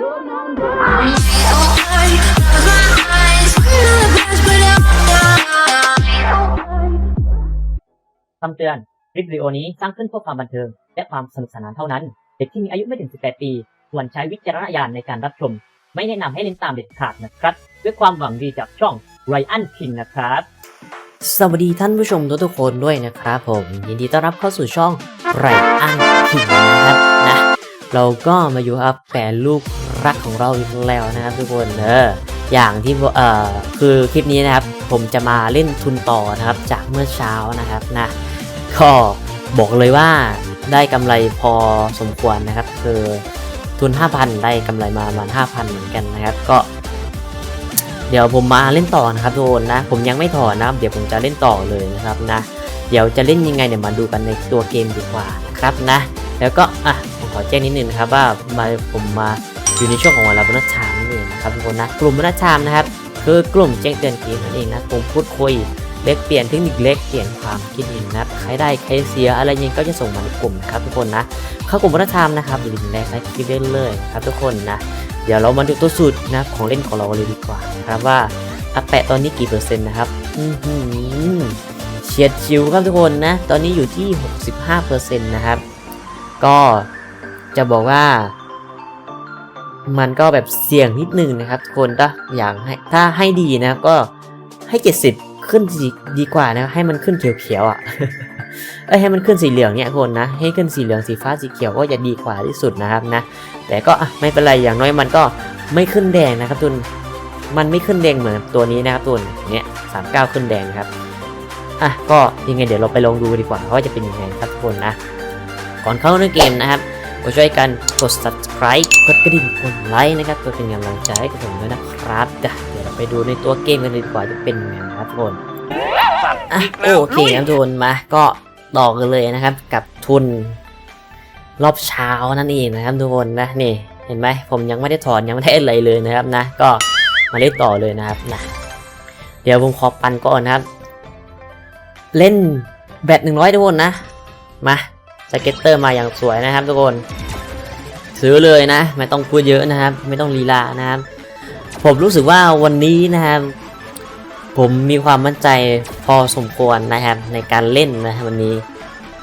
คำเตือน คลิปวิดีโอนี้สร้างขึ้นเพื่อความบันเทิง และความสนุกสนานเท่านั้น เด็กที่มีอายุไม่ถึง 18 ปีควรใช้วิจารณญาณในการรับชม ไม่แนะนำให้เล่นตามเด็ดขาดนะครับ ด้วยความหวังดีจากช่องไรอันคิงนะครับ สวัสดีท่านผู้ชมทุกๆคนด้วยนะครับผม ยินดีต้อนรับเข้าสู่ช่องไรอันคิงนะครับนะ เราก็มาอยู่ครับแปดลูก รักของเราอีกแล้วนะครับทุกคนเอออย่างที่เอ่อคือคลิปนี้นะครับ ผมจะมาเล่นทุนต่อนะครับ จากเมื่อเช้านะครับนะก็บอกเลยว่าได้กำไรพอสมควรนะครับ คือทุน 5,000 ได้กำไรมาประมาณ5,000 เหมือนกันนะครับ ก็ เดี๋ยวผมมาเล่นต่อนะครับทุกคนนะ ผมยังไม่ถอนนะเดี๋ยวผมจะเล่นต่อเลยนะครับนะเดี๋ยวจะเล่นยังไงเดี๋ยมาดูกันในตัวเกมดีกว่านะครับนะ แล้วก็อะผมขอแจ้งนิดนึงนะครับว่ามาผมมา อยู่ในช่วงของวันรับบรรชามนั่นเองนะครับทุกคนนะกลุ่มบรรชามนะครับคือกลุ่มแจ้งเตือนเกมนั่นเองนะผมพูดคุยเล็กเปลี่ยนเทคนิคเล็กเปลี่ยนความคิดเห็นนะใครได้ใครเสียอะไรยังก็จะส่งมาในกลุ่มนะครับทุกคนนะเข้ากลุ่มบรรชามนะครับลิงก์แรกใต้คลิปได้เลยครับทุกคนนะเดี๋ยวเรามาดูตัวสูตรนะของเล่นของเราเลยดีกว่านะครับว่าอาแปะตอนนี้กี่เปอร์เซ็นต์นะครับเฉียดชิวครับทุกคนนะตอนนี้อยู่ที่ 65เปอร์เซ็นต์นะครับก็จะบอกว่า มันก็แบบเสี่ยงนิดนึงนะครับคนถ้าอยากให้ถ้าให้ดีนะก็ให้ 70 ขึ้นดีดีกว่านะให้มันขึ้นเขียวๆอะเอ้ให้มันขึ้นสีเหลืองเนี่ยคนนะ ให้ขึ้นสีเหลืองสีฟ้าสีเขียวก็จะดีกว่าที่สุดนะครับนะ แต่ก็ไม่เป็นไรอย่างน้อยมันก็ไม่ขึ้นแดงนะครับทุนมันไม่ขึ้นแดงเหมือนตัวนี้นะครับทุนเนี้ยสามเก้าขึ้นแดงครับอะก็ยังไงเดี๋ยวเราไปลองดูดีกว่าว่าจะเป็นยังไงครับทุกคนนะก่อนเข้าในเกมนะครับ ก็ช่วยกันกด subscribe กดกระดิ่งกดไลค์นะครับเพื่อเป็นกำลังใจให้กับผมด้วยนะครับเดี๋ยวเราไปดูในตัวเกมกันเลยดีกว่าจะเป็นยังไงนะครับทุกคนอะโอเคครับทุกคนมาก็ต่อกันเลยนะครับ กับทุน รอบเช้านั่นเองนะครับทุกคนนะนี่เห็นไหมผมยังไม่ได้ถอนยังไม่ได้อะไรเลยนะครับนะ ก็มาเล่นต่อเลยนะครับนะเดี๋ยวผมขอปันก่อนนะครับ เล่นแบตหนึ่งร้อยทุกคนนะมา สเก็ตเตอร์มาอย่างสวยนะครับทุกคน ซื้อเลยนะ ไม่ต้องพูดเยอะนะครับ ไม่ต้องลีลานะครับ ผมรู้สึกว่าวันนี้นะครับ ผมมีความมั่นใจพอสมควรนะครับ ในการเล่นนะครับวันนี้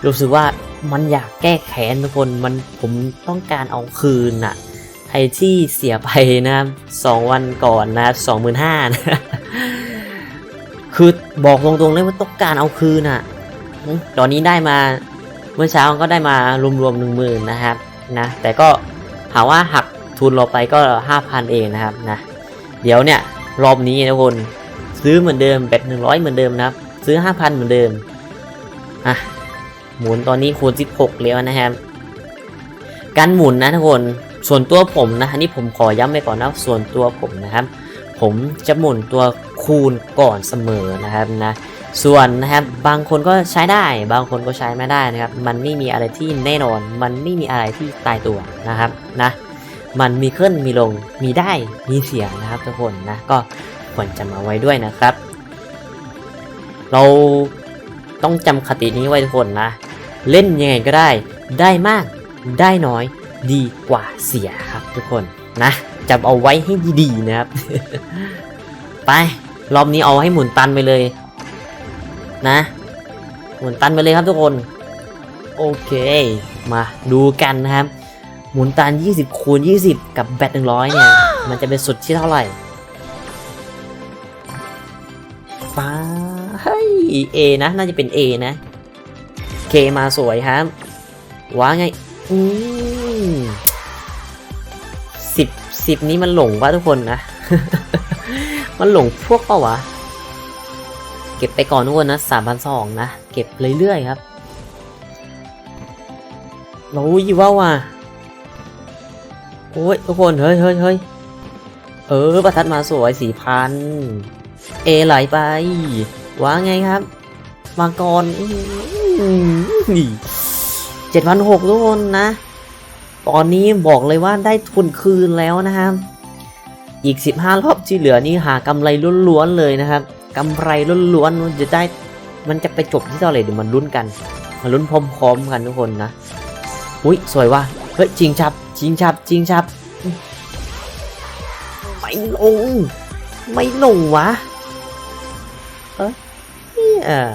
รู้สึกว่ามันอยากแก้แค้นทุกคนมันผมต้องการเอาคืนอะไอที่เสียไปนะครับสองวันก่อนนะครับสองหมื่นห้านะคือบอกตรงๆเลยว่าต้องการเอาคืนอะตอนนี้ได้มา เมื่อเช้าก็ได้มารวมๆหนึ่งหมื่นนะครับนะแต่ก็ถาว่าหักทุนเราไปก็ห้าพันเองนะครับนะเดี๋ยวเนี่ยรอบนี้นะทุกคนซื้อเหมือนเดิมแบบหนึ่งร้อยเหมือนเดิมนะครับ ซื้อห้าพันเหมือนเดิมอะหมุนตอนนี้คูณ16แล้วนะครับการหมุนนะทุกคนส่วนตัวผมนะอันนี้ผมขอย้ำไปก่อนนะส่วนตัวผมนะครับ ผมจะหมุนตัวคูณก่อนเสมอนะครับนะ ส่วนนะครับบางคนก็ใช้ได้ บางคนก็ใช้ไม่ได้นะครับ มันไม่มีอะไรที่แน่นอน มันไม่มีอะไรที่ตายตัวนะครับนะมันมีขึ้นมีลงมีได้มีเสียนะครับทุกคนนะก็ควรจำเอาไว้ด้วยนะครับ เราต้องจำคตินี้ไว้ทุกคนนะ เล่นยังไงก็ได้ ได้มากได้น้อยดีกว่าเสียครับทุกคนนะจำเอาไว้ให้ดีๆนะครับ ไปรอบนี้เอาให้หมุนตันไปเลย นะหมุนตันไปเลยครับทุกคน โอเค มาดูกันนะครับ หมุนตัน 20 คูณ 20 กับแบต100 เนี่ย มันจะเป็นสุดที่เท่าไหร่ป้าเฮ้ย A นะ น่าจะเป็น A นะเคมาสวยครับ ว้าไง อืมสิบสิบนี้มันหลงวะทุกคนนะ มันหลงพวกปล่าวะ เก็บไปก่อนทุกคนนะสามพันสองนะ เก็บเรื่อยๆครับโอ้ยว้าว่ะโอ้ยทุกคน เฮ้ยเฮ้ยเฮ้ยเออ ประทัดมาสวยสี่พัน เอไหลไปว้าไงครับมาก่อนเจ็ดพันหกทุกคนนะ ตอนนี้บอกเลยว่าได้ทุนคืนแล้วนะครับ อีก15รอบที่เหลือนี่หากำไรล้วนๆเลยนะครับ กำไรล้วนๆมันจะได้มันจะไปจบที่เท่าไหร่เดี๋ยวมันลุ้นกันมาลุ้นพร้อมๆกันทุกคนนะอุ้ยสวยว่ะเฮ้ยจริงชับจริงชับจริงชับไม่ลง ไม่ลงวะเอ้ยเนี่ย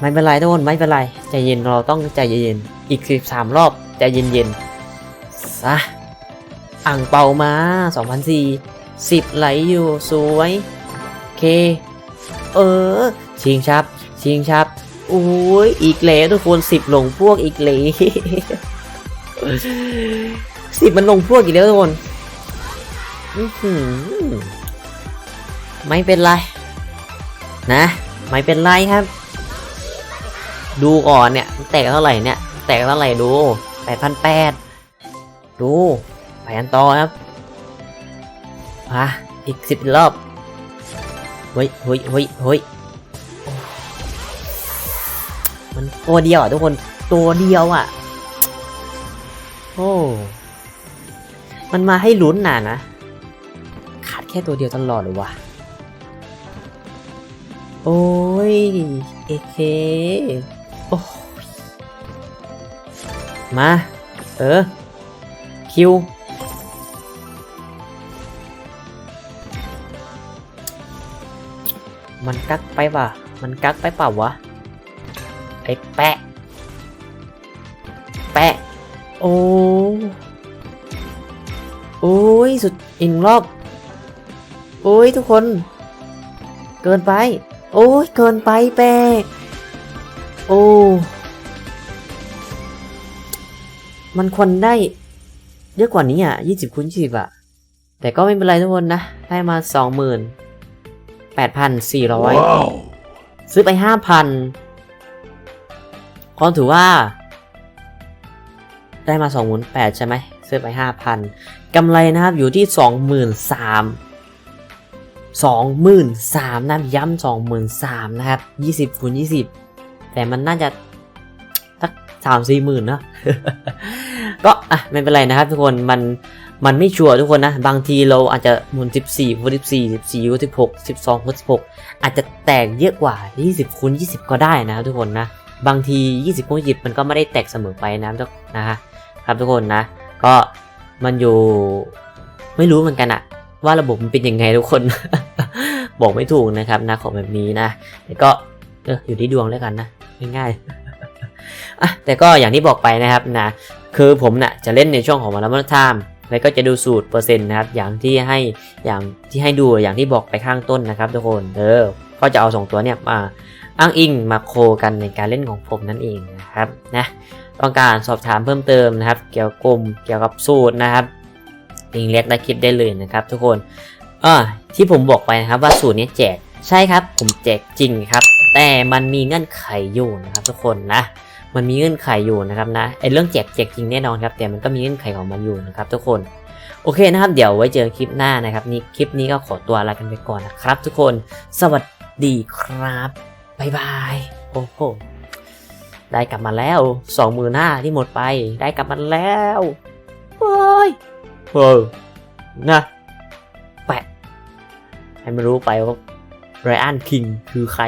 ไม่เป็นไรทุกคนไม่เป็นไรใจเย็นเราต้องใจเย็นอีกสิบสามรอบใจเย็นๆซะอ่างเปามา2004สิบไหลอยู่สวย เค เออ ชิงชับ ชิงชับโอ้ยอีกแล้วทุกคนสิบหลงพวกอีกแล้วสิบมันลงพวกอีกแล้วทุกคนไม่เป็นไร นะ ไม่เป็นไรครับ ดูก่อนเนี่ย แตกเท่าไหร่เนี่ย แตกเท่าไหร่ดูแปดพันแปดดูไปกันต่อครับมาอีกสิบรอบ เฮ้ยเฮ้ยเฮ้ยเฮ้ยมันตัวเดียวอะทุกคนตัวเดียวอะ โอ้มันมาให้ลุ้นน่ะนะ ขาดแค่ตัวเดียวตลอดเลยวะโอ้ยเอเคโอ้ยมา เออ คิว มันกักไปป่ะ มันกักไปเปล่าวะ ไอ้แปะ แปะ โอ้ โอ้ยสุดอิงรอบ โอ้ยทุกคน เกินไป โอ้ยเกินไปแปะ โอ้ มันควรได้เยอะกว่านี้อะยี่สิบคูณยี่สิบอะ แต่ก็ไม่เป็นไรทุกคนนะ ได้มาสองหมื่น แปดพันสี่ร้อยซื้อไปห้าพันก็ถือว่า ได้มาสองหมื่นแปดใช่ไหม ซื้อไปห้าพันกำไรนะครับอยู่ที่สองหมื่นสามสองหมื่นสามนะย้ำสองหมื่นสามนะครับยี่สิบคูณยี่สิบแต่มันน่าจะสักสามสี่หมื่นเนอะ ก็อะไม่เป็นไรนะครับทุกคนมันมันไม่ชัวร์ทุกคนนะ บางทีเราอาจจะหมุน 14คูณ14 14คูณ16 12คูณ16 อาจจะแตกเยอะกว่า 20คูณ20 ก็ได้นะครับทุกคนนะ บางที 20คูณ20 มันก็ไม่ได้แตกเสมอไปนะครับนะฮะครับทุกคนนะ ก็มันอยู่ไม่รู้เหมือนกันอะว่าระบบมันเป็นยังไงทุกคน บอกไม่ถูกนะครับนะของแบบนี้นะแต่ก็เอออยู่ที่ดวงแล้วกันนะง่ายๆอะแต่ก็อย่างที่บอกไปนะครับนะ คือผมนะ่ะจะเล่นในช่วงของวันละมันทามแล้วก็จะดูสูตรเปอร์เซ็นต์นะครับอย่างที่ให้อย่างที่ให้ดูอย่างที่บอกไปข้างต้นนะครับทุกคนเออก็จะเอาสองตัวเนี่ยมาอ้างอิงมาโคกันในการเล่นของผมนั่นเองนะครับนะต้องการสอบถามเพิ่มเติมนะครับ เกี่ยวกับกลุ่มเกี่ยวกับสูตรนะครับลิงเล็กได้คลิปได้เลยนะครับ ทุกคนอ่าที่ผมบอกไปนะครับว่าสูตรนี้แจกใช่ครับผมแจกจริงครับ แต่มันมีเงื่อนไขอยู่นะครับทุกคนนะ มันมีเงื่อนไขอยู่นะครับนะไอเรื่องแจกแจกจริงแน่นอนครับ แต่มันก็มีเงื่อนไขของมันอยู่นะครับทุกคนโอเคนะครับ เดี๋ยวไว้เจอคลิปหน้านะครับนี่คลิปนี้ก็ขอตัวลากันไปก่อนนะครับ ทุกคนสวัสดีครับบายบายโอ้โหได้กลับมาแล้วสองมือหน้าที่หมดไปได้กลับมาแล้วเฮ้ยเออนะแปะให้มันรู้ไปว่าไรอันคิงคือใคร